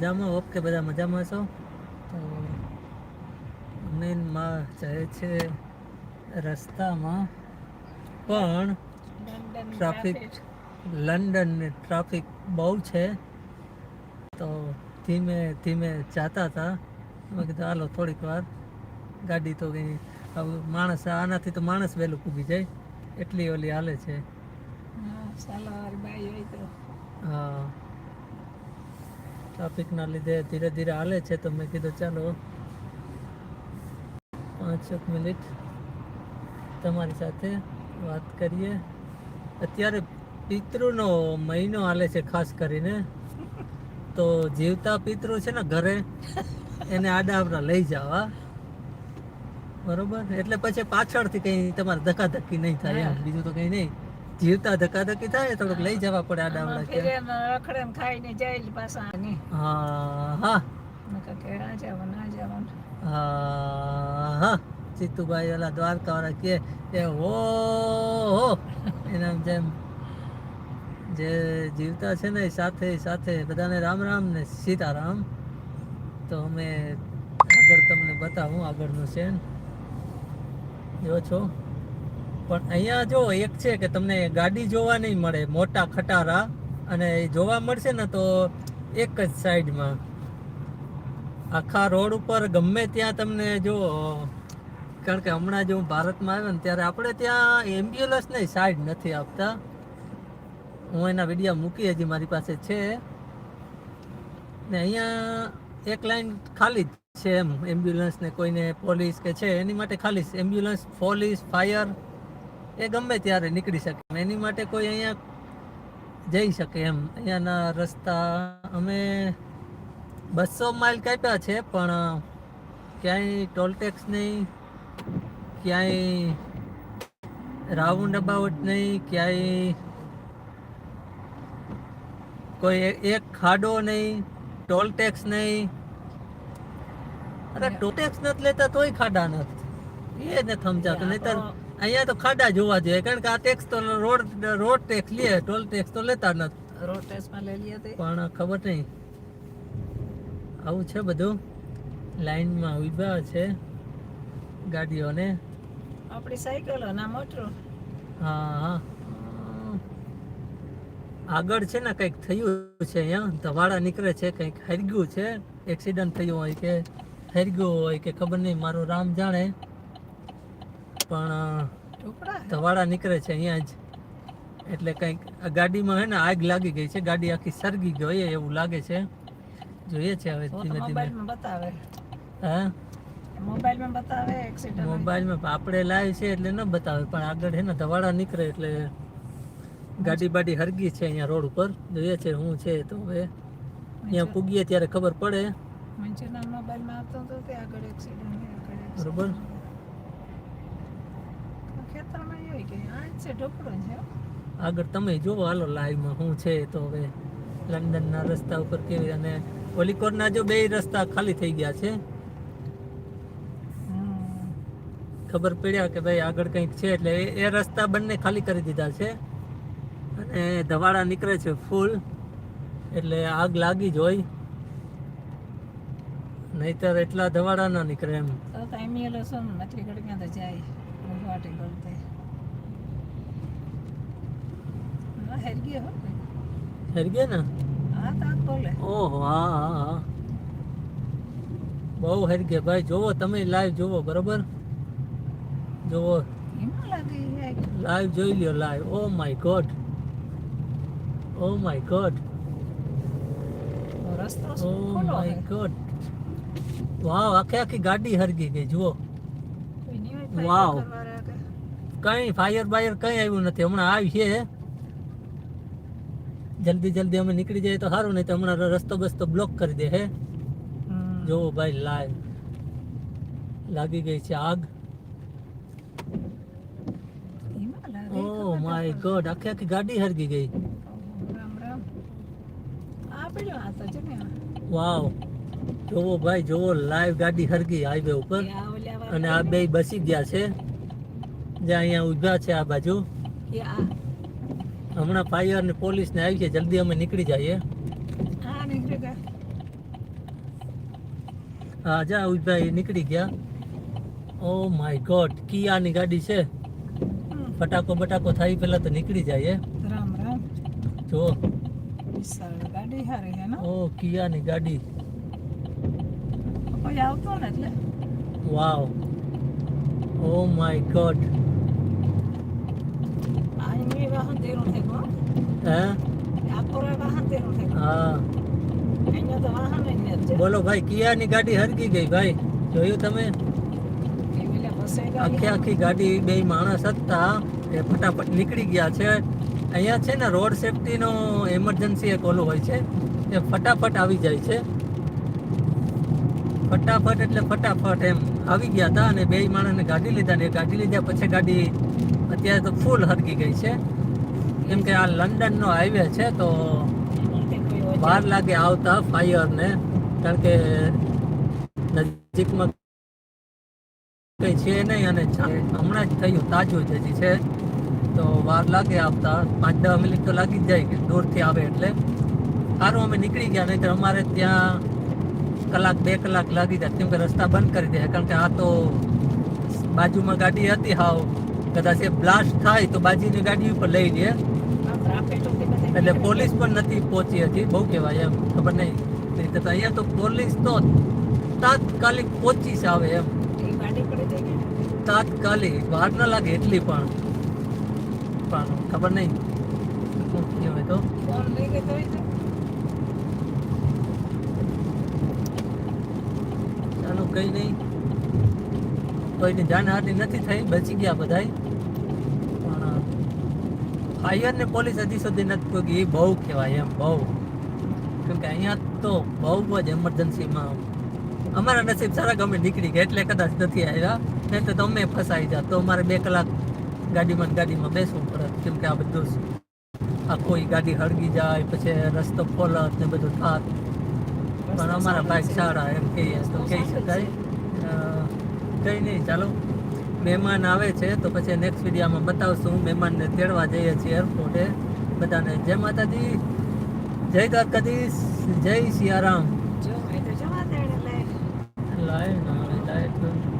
મજામાં ઓકે બધા મજામાં છો? તો મેનમાં જાય છે રસ્તામાં પણ ટ્રાફિક લંડન ને ટ્રાફિક બહુ છે. તો ધીમે ધીમે જતા હતા. મેં કીધું હાલો થોડીક વાર ગાડી તો કંઈ હવે માણસ આનાથી તો માણસ વહેલું પૂગી જાય. એટલી ઓલી હાલે છે. હા. ટ્રાફિકના લીધે ધીરે ધીરે હાલે છે તો મેં કીધું ચાલો પાંચ એક મિનિટ તમારી સાથે વાત કરીએ. અત્યારે પિતૃનો મહિનો હાલે છે ખાસ કરીને. તો જીવતા પિતૃ છે ને ઘરે એને આડા આડાવડા લઈ જવા. બરોબર? એટલે પછી પાછળથી કંઈ તમારે ધક્કાધક્કી નહીં થાય બીજું તો કંઈ નહીં. જીવતા ધક્કાધક્કી થાય થોડુંક લઈ જવા પડે આડાવડા કે રખડે ને ખાઈને જાય પાછા હા હા. નકર કે આ જવાનું આ જવાનું. હા હા. જીતુભાઈ ઓલા દ્વારકા વાળા કે એ હો હો. એના જેમ જે જીવતા છે ને સાથે સાથે બધાને રામ રામ ને સીતારામ. તો અમે આગળ તમને બતાવું આગળનું છે જો છો? પણ અહીંયા જો એક છે કે તમને ગાડી જોવા નહીં મળે, મોટા ખટારા, અને જોવા મળશે ને તો એક જ સાઈડમાં. આખા રોડ ઉપર ગમે ત્યાં તમને જો, કારણ કે હમણાં જો હું ભારતમાં આવ્યો ને ત્યારે આપણે ત્યાં એમ્બ્યુલન્સ સાઈડ નથી આપતા. હું એના વીડિયો મૂકી, હજી મારી પાસે છે. ને અહીંયા એક લાઈન ખાલી જ છે એમ એમ્બ્યુલન્સને કોઈને પોલીસ કે છે, એની માટે ખાલી. એમ્બ્યુલન્સ પોલીસ ફાયર એ ગમે ત્યારે નીકળી શકે. એની માટે કોઈ અહીંયા જઈ શકે એમ. અહીંયાના રસ્તા અમે બસો માઇલ કાપ્યા છે પણ ક્યાંય ટોલ ટેક્સ નહીં ક્યાંય રાઉન્ડ અબાઉટ નહીં ક્યાંય કોઈ એક- ખાડો નહીં ટોલ ટેક્સ નહીં. અરે ટોલ ટેક્સ નથી લેતા તોય ખાડા નથી. એ ને સમજાતું નહીતર અહીંયા તો ખાડા જોવા જોઈએ કારણ કે આ ટેક્સ તો રોડ રોડ ટેક્સ લે ટોલ ટેક્સ તો લેતા નથી. રોડ ટેસ્ટમાં લઈ લઈએ તે. પણ ખબર નહીં. આવું છે બધું. લાઈનમાં ઊભા છે ગાડીઓને. આપણી સાયકલો ના મોટરો હા હા. આગળ છે ને કંઈક થયું છે અહીંયા. ધવાડા નીકળે છે કંઈક હરગ્યું છે. એક્સિડન્ટ થયું હોય કે હરગ્યું હોય કે ખબર નહીં મારું રામ જાણે. પણ ધવાડા નીકળે છે અહીંયા જ. એટલે કંઈક ગાડીમાં હે ને આગ લાગી ગઈ છે ગાડી આખી સળગી ગઈ હોય એવું લાગે છે. જોઈએ છે હવે ધીમે ધીમે. મોબાઈલમાં બતાવે. હા? મોબાઈલમાં બતાવે એક્સિડન્ટ મોબાઈલમાં આપણે લાઈવ છે એટલે ન બતાવે પણ આગળ છે ને ધવાડા નીકળે એટલે ગાડી બાડી હરગી છે અહીંયા રોડ ઉપર. જોઈએ છે હું છે તો હવે. અહીંયા પૂગીએ ત્યારે ખબર પડે. મંચુના મોબાઈલમાં આવતો હતો તે આગળ એક્સિડન્ટ બરોબર ખેતરમાં એ કે આ જ છે ઢોકળો છે? આગળ તમે જોવો હાલો લાઈવમાં શું છે તો હવે લંડનના રસ્તા ઉપર કેવી અને ઓલીકોરના જો બે રસ્તા ખાલી થઈ ગયા છે. ખબર પડ્યા કે ભાઈ આગળ કંઈક છે એટલે એ- રસ્તા બંને ખાલી કરી દીધા છે. અને ધવાડા નીકળે છે ફૂલ એટલે આગ લાગી જ હોય. નહીતર એટલા ધવાડા ના નીકળે એમ. તો તો એમ એ લસણ આટલી ઘડીમાં તો જાય. હા તા બોલે. ઓહો હા હા હા. બહુ હરગે ભાઈ જોવો તમે લાઈવ જોવો બરોબર? જોવો લાઈવ જોઈ લ્યો live oh my god oh my god રસ્તો ઓ માય ગોડ વાવ આખે આખી ગાડી હરગી ગઈ જુઓ. વાવ. કઈ ફાયર બાયર કઈ આવ્યું નથી. હમણાં આવી છે જલ્દી જલ્દી અમે નીકળી જઈએ તો સારું નહીં તો હમણાં રસ્તો બસ્તો બ્લોક કરી દે હે. જોવો ભાઈ લાઈવ લાગી ગઈ છે આગ. ઓ માય ગોડ આખી આખી ગાડી હરગી ગઈ. વાવ. જોવો ભાઈ જોવો લાઈવ ગાડી હરગી હાઈવે ઉપર. અને આ બે બસી ગયા છે. જે અહીંયા ઊભા છે આ બાજુ. હમણાં ફાયર ને પોલીસ ને આવી છે જલ્દી અમે નીકળી જઈએ. હા જા ઉભાઈ નીકળી ગયા. ઓ માય ગોડ કિયાની ગાડી છે. ફટાકો બટાકો થાય પેલા તો નીકળી જાય રામ રામ. જો. ગાડી હારી હે ને? ઓ કિયાની ગાડી. કોઈ આવતો ને એટલે? વાવ ઓ માય ગોડ બોલો ભાઈ, કિયાની ગાડી હરકી ગઈ ભાઈ? જોયું તમે? આખી આખી ગાડી બે માણસ હતા. એ ફટાફટ નીકળી ગયા છે. અહીંયા છે ને રોડ સેફટીનો એમરજન્સી એક ઓલું હોય છે. એ ફટાફટ આવી જાય છે. ફટાફટ એટલે ફટાફટ એમ. આવી ગયા હતા અને બે માણસને ગાડી લીધા ને ગાડી લીધા પછી ગાડી અત્યારે તો ફૂલ હરકી ગઈ છે. કેમ કે આ લંડનનો હાઈવે છે તો બાર લાગે આવતા ફાયર ને કારણ કે નજીકમાં કઈ છે નહીં અને હમણાં જ થયું, તાજું જ હજી છે. તો વાર લાગે આવતા, પાંચ દસ મિનિટ તો લાગી જ જાય કે દૂરથી આવે એટલે. સારું અમે નીકળી ગયા નહીં અમારે ત્યાં કલાક, બે કલાક લાગી જાય. કેમ કે રસ્તા બંધ કરી દે કારણ કે આ તો બાજુમાં ગાડી હતી હાવ. કદાચ એ બ્લાસ્ટ થાય તો બાજુની ગાડી ઉપર લઈ લે. એટલે પોલીસ પણ નથી પહોંચી હતી બહુ કહેવાય એમ, ખબર નહીં. એ રીતે અહીંયા તો પોલીસ તો તાત્કાલિક પહોંચી જ આવે એમ. તાત્કાલિક, વાર ન લાગે એટલી પણ. પણ ખબર નહીં. શું કહેવાય તો? ચાલો, કઈ નહીં. કોઈની જાનહાની નથી થઈ બચી ગયા બધાય. પણ ફાયર ને પોલીસ હજી સુધી નથી પહોંચી એ બહુ કહેવાય એમ બહુ. કેમકે અહીંયા તો બહુ જ એમરજન્સીમાં અમારા નસીબ સારા ગમે નીકળી ગયા એટલે કદાચ નથી આવ્યા. નહીં તો તમે ફસાઈ જા તો અમારે બે કલાક ગાડીમાં ગાડીમાં બેસવું પડે. કેમ કે આ બધું આ કોઈ ગાડી હળગી જાય પછી રસ્તો ફોલત ને બધું થાત. પણ અમારા બાઈક સારા એમ કહીએ તો કહી શકાય. કંઈ નહીં ચાલો. મહેમાન આવે છે તો પછી નેક્સ્ટ વિડીયોમાં બતાવશું. મહેમાનને તેડવા જઈએ છીએ એરપોર્ટે બધાને જય માતાજી. જય દ્વારકાધીશ. જય સિયારામ. Light light.